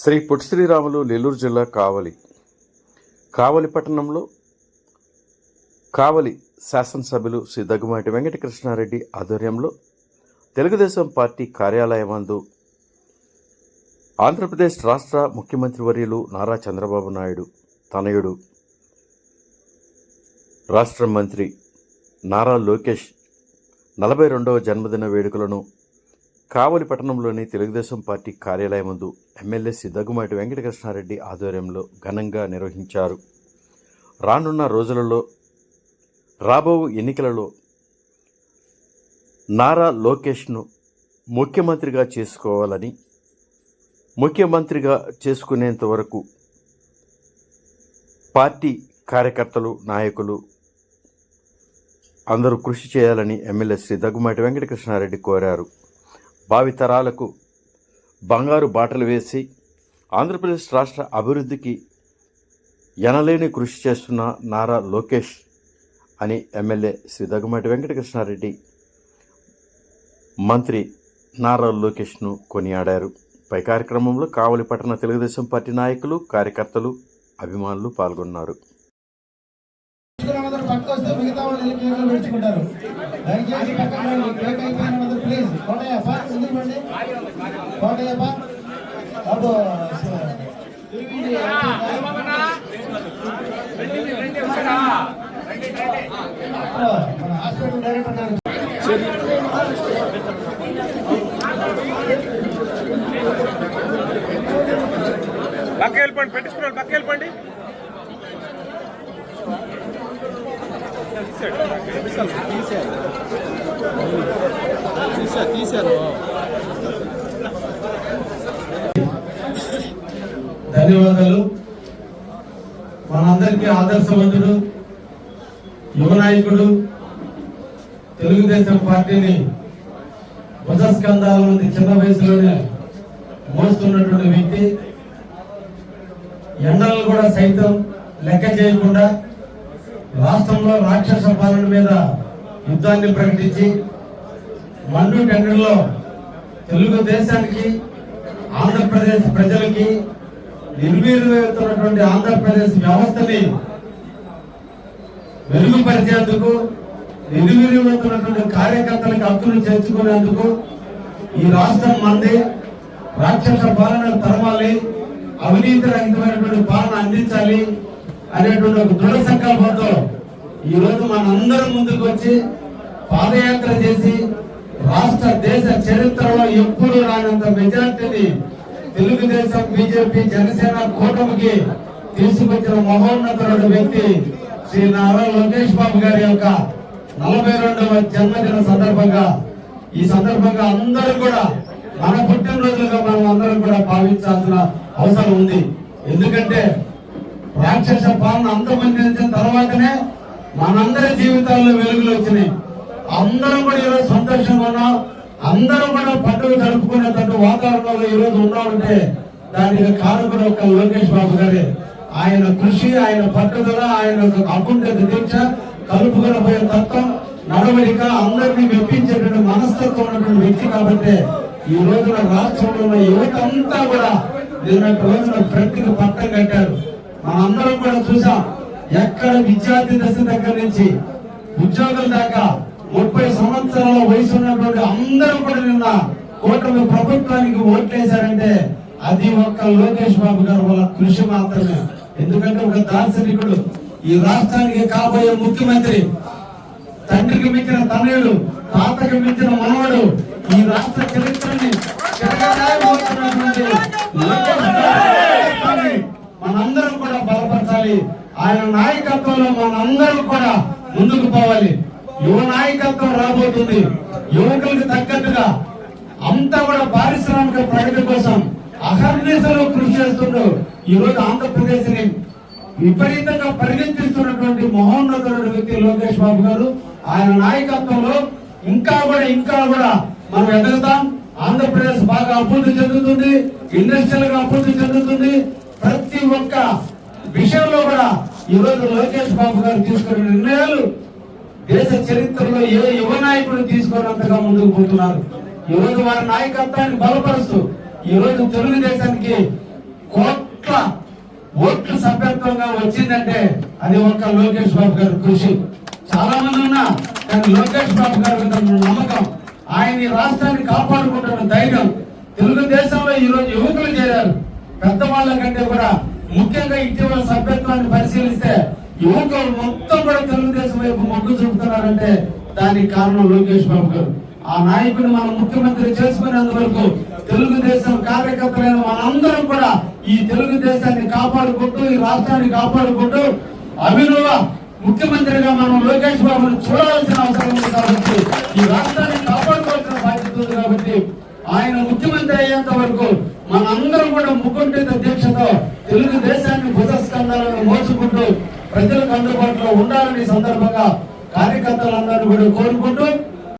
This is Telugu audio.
శ్రీ పొట్టి శ్రీరాములు నెల్లూరు జిల్లా కావలి. కావలి పట్టణంలో కావలి శాసనసభ్యులు శ్రీ దగ్గుమాటి వెంకటకృష్ణారెడ్డి ఆధ్వర్యంలో తెలుగుదేశం పార్టీ కార్యాలయం అందు ఆంధ్రప్రదేశ్ రాష్ట్ర ముఖ్యమంత్రి వర్యులు నారా చంద్రబాబు నాయుడు తనయుడు రాష్ట్ర మంత్రి నారా లోకేష్ నలభై రెండవ జన్మదిన వేడుకలను కావలి పట్టణంలోని తెలుగుదేశం పార్టీ కార్యాలయం ముందు ఎమ్మెల్యే సిద్ధగుమాటి వెంకటకృష్ణారెడ్డి ఆధ్వర్యంలో ఘనంగా నిర్వహించారు. రానున్న రోజులలో రాబో ఎన్నికలలో నారా లోకేష్ను ముఖ్యమంత్రిగా చేసుకోవాలని ముఖ్యమంత్రిగా చేసుకునేంత వరకు పార్టీ కార్యకర్తలు నాయకులు అందరూ కృషి చేయాలని ఎమ్మెల్యే శ్రీ దగ్గుమాటి వెంకటకృష్ణారెడ్డి కోరారు. భావితరాలకు బంగారు బాటలు వేసి ఆంధ్రప్రదేశ్ రాష్ట్ర అభివృద్ధికి ఎనలేని కృషి చేస్తున్న నారా లోకేష్ అని ఎమ్మెల్యే శ్రీ దగ్గుమాటి వెంకటకృష్ణారెడ్డి మంత్రి నారా లోకేష్ను కొనియాడారు. పై కార్యక్రమంలో కావలి పట్టణ తెలుగుదేశం పార్టీ నాయకులు కార్యకర్తలు అభిమానులు పాల్గొన్నారు. మిగతా వాళ్ళు ప్లీజ్ కోటయ్యప్ప ఎందుకండి కోటయ్యప్ప అబ్బో మన హాస్పిటల్ డైరెక్టర్ గారు పక్క వెళ్ళిపోండి పెట్టించుకున్నాడు పక్క వెళ్ళిపోండి ధన్యవాదాలు. మనందరికీ ఆదర్శవంతుడు యువ నాయకుడు తెలుగుదేశం పార్టీని భుజస్కంధాల నుండి చిన్న వయసులోనే మోస్తున్నటువంటి వ్యక్తి. ఎండలను కూడా సైతం లెక్క చేయకుండా రాష్ట్రంలో రాక్షస పాలన మీద యుద్ధాన్ని ప్రకటించి మండు టెండర్లో తెలుగుదేశానికి ఆంధ్రప్రదేశ్ ప్రజలకి నిర్వీర్యమవుతున్నటువంటి ఆంధ్రప్రదేశ్ వ్యవస్థని మెరుగుపరిచేందుకు నిర్వీర్యమవుతున్నటువంటి కార్యకర్తలకు హక్కులు చేర్చుకునేందుకు ఈ రాష్ట్రం మంది రాక్షస పాలన తరవాలి అవినీతి రహితమైనటువంటి పాలన అందించాలి అనేటువంటి ఒక దృఢ సంకల్పంతో ఈ రోజు మనందరం ముందుకు వచ్చి పాదయాత్ర చేసి రాష్ట్ర దేశ చరిత్రలో ఎప్పుడు రానంత మెజార్టీని తెలుగుదేశం బీజేపీ జనసేన కూటమికి తీసుకొచ్చిన మహోన్నతుడు వ్యక్తి శ్రీ నారా లోకేష్ బాబు గారి యొక్క నలభై రెండవ జన్మదిన సందర్భంగా. ఈ సందర్భంగా అందరూ కూడా మన పుట్టినరోజులుగా మనం అందరం కూడా భావించాల్సిన అవసరం ఉంది. ఎందుకంటే రాక్షస పాలన అంతమందించిన తర్వాతనే మనందరి జీవితాల్లో వెలుగులు వచ్చినాయి. అందరం కూడా ఈరోజు సంతోషంగా ఉన్నాం. అందరం కూడా పండుగ జరుపుకునేటువంటి వాతావరణంలో ఈ రోజు ఉన్నామంటే దానికి కారకుడు ఒక లోకేష్ బాబు గారే. ఆయన కృషి ఆయన పట్టుదల ఆయన అకుంఠ దీక్ష కలుపుకొని పోయే తత్వం నడవడిక అందరినీ మెప్పించేటువంటి మనస్తత్వం ఉన్నటువంటి వ్యక్తి కాబట్టి ఈ రోజున రాష్ట్రంలో ఉన్న యువత అంతా కూడా నిన్నటి రోజున ప్రకృతి పట్టం కట్టారు. మనందరం కూడా చూసాం ఎక్కడ విద్యార్థి దశ దగ్గర నుంచి ఉద్యోగుల దాకా ముప్పై సంవత్సరాల వయసు ఉన్నటువంటి అందరూ కూడా నిన్న కూటమి ప్రభుత్వానికి ఓట్లేశారంటే అది ఒక్క లోకేష్ బాబు గారు వాళ్ళ కృషి మాత్రమే. ఎందుకంటే ఒక దార్శనికుడు. ఈ రాష్ట్రానికి కాబోయే ముఖ్యమంత్రి తండ్రికి మించిన తనయుడు తాతకి మించిన మనవడు ఈ రాష్ట్ర చరిత్రని మనందరం కూడా బలపరచాలి. ఆయన నాయకత్వంలో మనందరం కూడా ముందుకు పోవాలి. నాయకత్వం రాబోతుంది. యువకులకు తగ్గట్టుగా అంతా కూడా పారిశ్రామిక ప్రగతి కోసం అహర్నిశలు కృషి చేస్తుండ్రు. ఈరోజు ఆంధ్రప్రదేశ్ని విపరీతంగా పరిగెత్తిస్తున్నటువంటి మహోన్నతుడు వ్యక్తి లోకేష్ బాబు గారు. ఆయన నాయకత్వంలో ఇంకా కూడా ఇంకా కూడా మనం ఎదుగుతాం. ఆంధ్రప్రదేశ్ బాగా అభివృద్ధి చెందుతుంది. ఇండస్ట్రియల్గా అభివృద్ధి చెందుతుంది. ప్రతి ఒక్క విషయంలో కూడా ఈరోజు లోకేష్ బాబు గారు తీసుకున్న నిర్ణయాలు దేశ చరిత్రలో ఏ యువ నాయకుడు తీసుకున్నంతగా ముందుకు పోతున్నారు? ఈరోజు వారి నాయకత్వాన్ని బలపరుస్తూ ఈ రోజు తెలుగుదేశానికి కోట్ల ఓట్ల సభ్యత్వంగా వచ్చిందంటే అది ఒక లోకేష్ బాబు గారి కృషి. చాలా మంది ఉన్నా కానీ లోకేష్ బాబు గారి నమ్మకం ఆయన రాష్ట్రాన్ని కాపాడుకుంటున్న ధైర్యం తెలుగుదేశంలో ఈ రోజు యువకులు చేరారు. పెద్దవాళ్ళ కంటే కూడా ముఖ్యంగా ఇటీవల సభ్యత్వాన్ని పరిశీలిస్తే యువకులు మొత్తం కూడా వైపు మొగ్గు చూపుతున్నారంటే దానికి కారణం లోకేష్ బాబు గారు. ఆ నాయకుడు మనం ముఖ్యమంత్రి చేసుకునేందువరకు తెలుగుదేశం కార్యకర్తలైన మనందరం కూడా ఈ తెలుగుదేశాన్ని కాపాడుకుంటూ ఈ రాష్ట్రాన్ని కాపాడుకుంటూ అభినవ ముఖ్యమంత్రిగా మనం లోకేష్ బాబును చూడాల్సిన అవసరం ఉంది కాబట్టి ఈ రాష్ట్రాన్ని కాపాడుకోవాల్సిన బాధ్యత ఉంది కాబట్టి ఆయన ముఖ్యమంత్రి అయ్యేంత వరకు మనందరం కూడా ముకుంఠిత దీక్షతో తెలుగుదేశాన్ని భుజస్కంధాలను మోసుకుంటూ ప్రజలకు అందుబాటులో ఉండాలని సందర్భంగా కార్యకర్తలందరినీ కూడా కోరుకుంటూ